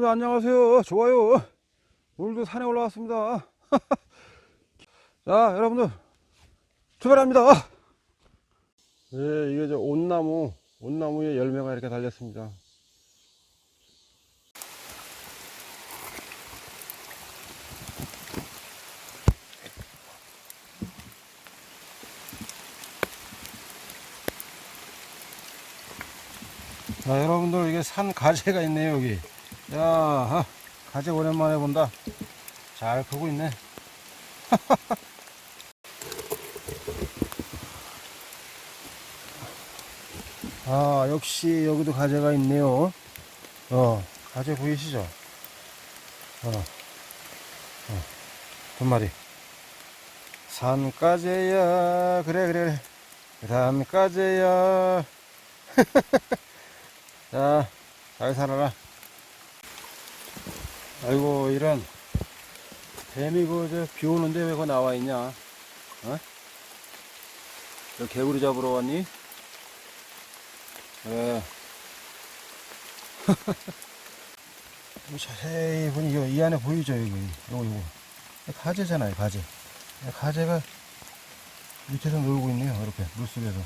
여러분들 안녕하세요. 좋아요. 오늘도 산에 올라왔습니다. 자, 여러분들 출발합니다. 네, 이게 저 온나무, 온나무에 열매가 이렇게 달렸습니다. 자, 여러분들 이게 산 가재가 있네요, 여기. 야, 아, 가재 오랜만에 본다. 잘 크고 있네. 아, 역시 여기도 가재가 있네요. 어, 가재 보이시죠? 어, 어, 두 마리. 산가재야, 그래, 그래, 그래. 산가재야. 자, 잘 살아라. 아이고, 이런. 뱀이 그, 저, 비 오는데 왜 그거 나와 있냐? 어? 너 개구리 잡으러 왔니? 예. 자세히 보니, 이거, 이 안에 보이죠, 여기. 요거, 요거. 가재잖아요, 가재. 가재가 밑에서 놀고 있네요, 이렇게, 물 속에서.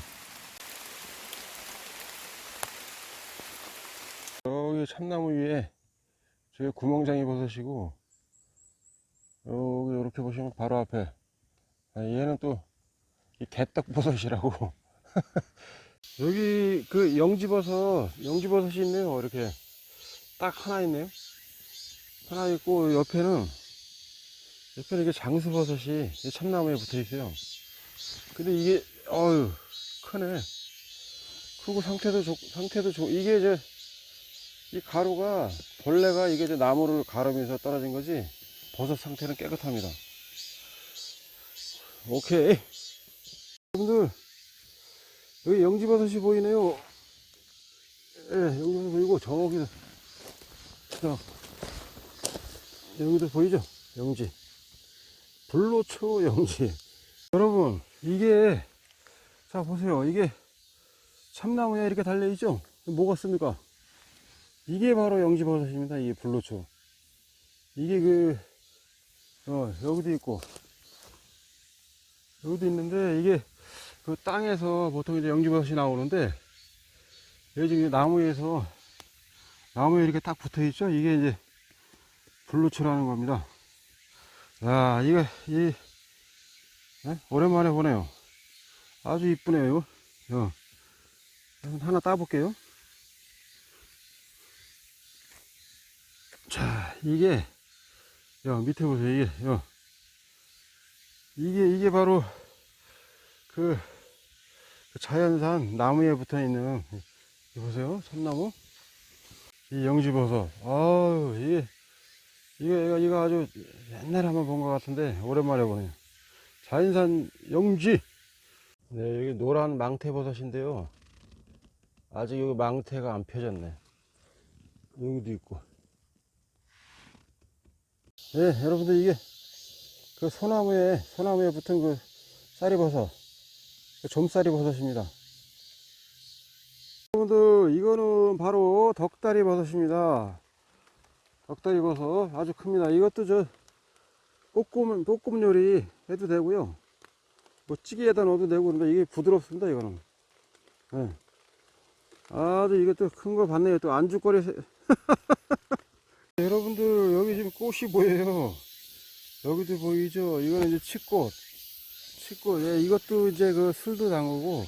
여기 참나무 위에 저기 구멍장이 버섯이고 여기 이렇게 보시면 바로 앞에. 아, 얘는 또 이 개떡 버섯이라고. 여기 그 영지버섯 영지버섯이 있네요. 이렇게 딱 하나 있네요. 하나 있고 옆에는 옆에는 이게 장수버섯이 이 참나무에 붙어 있어요. 근데 이게 어유 크네. 크고 상태도 좋 상태도 좋 이게 이제 이 가루가 벌레가 이게 이제 나무를 가르면서 떨어진 거지 버섯 상태는 깨끗합니다. 오케이. 여러분들 여기 영지버섯이 보이네요. 예, 여기도 보이고 저기도 저 여기도 보이죠? 영지. 불로초 영지. 여러분 이게 자 보세요. 이게 참나무에 이렇게 달려 있죠? 뭐 같습니까? 이게 바로 영지버섯입니다. 이게 불로초. 이게 그, 어, 여기도 있고, 여기도 있는데, 이게 그 땅에서 보통 이제 영지버섯이 나오는데, 여기 지금 나무에서, 나무에 이렇게 딱 붙어 있죠? 이게 이제 불로초라는 겁니다. 야, 이거, 이, 예? 오랜만에 보네요. 아주 이쁘네요, 이거. 어. 하나 따볼게요. 자, 이게, 야, 밑에 보세요. 이게, 야. 이게, 이게 바로, 그, 그 자연산 나무에 붙어 있는, 이 보세요. 참나무. 이 영지버섯. 아우, 이게, 이거, 이거, 이거 아주 옛날에 한번 본 것 같은데, 오랜만에 보네요. 자연산 영지. 네, 여기 노란 망태버섯인데요. 아직 여기 망태가 안 펴졌네. 여기도 있고. 예, 여러분들 이게 그 소나무에 소나무에 붙은 그 쌀이버섯, 그 좀쌀이 버섯입니다. 여러분들 이거는 바로 덕다리 버섯입니다. 덕다리 버섯 아주 큽니다. 이것도 저 볶음 볶음 요리 해도 되고요. 뭐 찌개에다 넣어도 되고 그런데 이게 부드럽습니다. 이거는. 예. 아주 이것도 큰 거 봤네요. 또 안주거리 세- 여러분들 여기 지금 꽃이 보여요. 여기도 보이죠? 이거는 이제 치꽃. 치꽃. 예, 이것도 이제 그 술도 담그고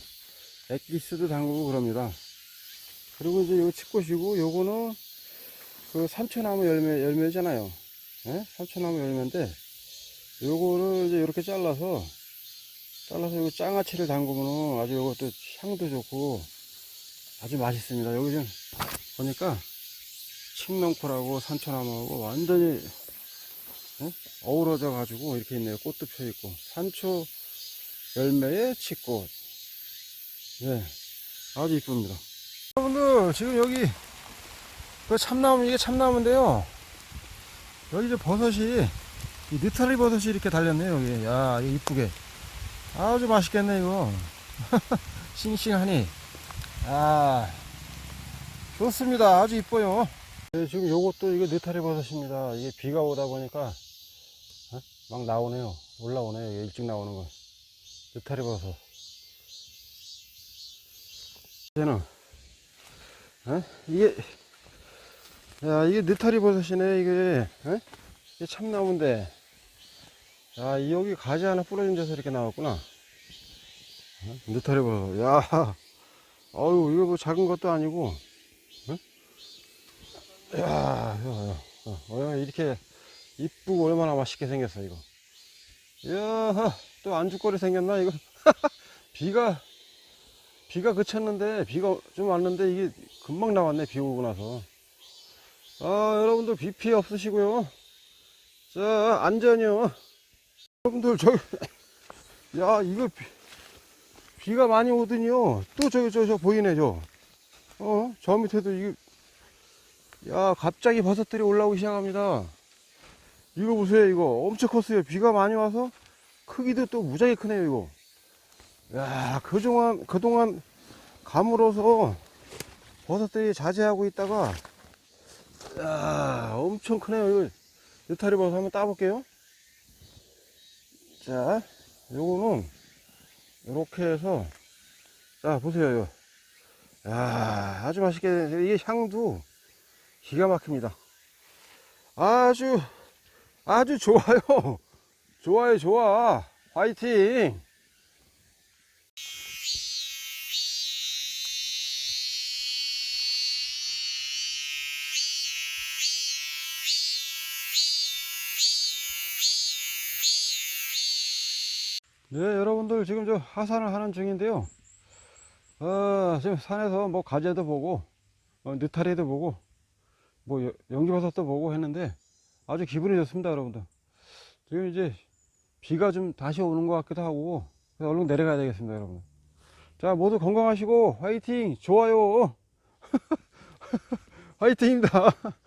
액기스도 담그고 그럽니다. 그리고 이제 요 치꽃이고 요거는 그 산초나무 열매 열매잖아요. 예? 산초나무 열매인데 요거를 이제 이렇게 잘라서 잘라서 요 장아찌를 담그면 아주 요것도 향도 좋고 아주 맛있습니다. 여기 좀 보니까 칡넝쿨하고 산초나무하고 완전히 어? 우러져 가지고 이렇게 있네요. 꽃도 펴 있고 산초 열매의 치꽃. 네, 아주 이쁩니다. 여러분들 지금 여기 그 참나무 이게 참나무인데요. 여기 이제 버섯이 이 느타리 버섯이 이렇게 달렸네요. 여기 야 이거 이쁘게 아주 맛있겠네 이거 싱싱하니 아 좋습니다. 아주 이뻐요. 네, 지금 요것도 이게 느타리 버섯입니다. 이게 비가 오다 보니까 어? 막 나오네요. 올라오네요. 일찍 나오는 거. 느타리 버섯. 이제는 어? 이게 야 이게 느타리 버섯이네 이게 어? 이게 참나무인데 야이 여기 가지 하나 부러진 데서 이렇게 나왔구나 어? 느타리 버섯 야 어유 이거 뭐 작은 것도 아니고 야, 야, 야, 어, 어, 이렇게 이쁘고 얼마나 맛있게 생겼어 이거. 이야, 또 안주거리 생겼나 이거? 비가 비가 그쳤는데 비가 좀 왔는데 이게 금방 나왔네 비 오고 나서. 아, 여러분들 비 피해 없으시고요. 자, 안전이요. 여러분들 저, 야 이거 비, 비가 많이 오더니요. 또 저기 저 저 보이네 저. 어, 저 밑에도 이게 야, 갑자기 버섯들이 올라오기 시작합니다. 이거 보세요, 이거. 엄청 컸어요. 비가 많이 와서 크기도 또 무지하게 크네요, 이거. 야, 그동안, 그동안 가물어서 버섯들이 자제하고 있다가, 야, 엄청 크네요, 이거. 느타리 버섯 한번 따볼게요. 자, 요거는, 이렇게 해서, 자, 보세요, 이거. 야, 아주 맛있게. 이게 향도, 기가 막힙니다. 아주, 아주 좋아요. 좋아요, 좋아. 화이팅! 네, 여러분들 지금 저 하산을 하는 중인데요. 어, 지금 산에서 뭐 가재도 보고, 어, 느타리도 보고, 뭐 여- 연기버섯도 보고 했는데 아주 기분이 좋습니다 여러분들. 지금 이제 비가 좀 다시 오는 것 같기도 하고 그래서 얼른 내려가야 되겠습니다 여러분 자 모두 건강하시고 화이팅! 좋아요! 화이팅입니다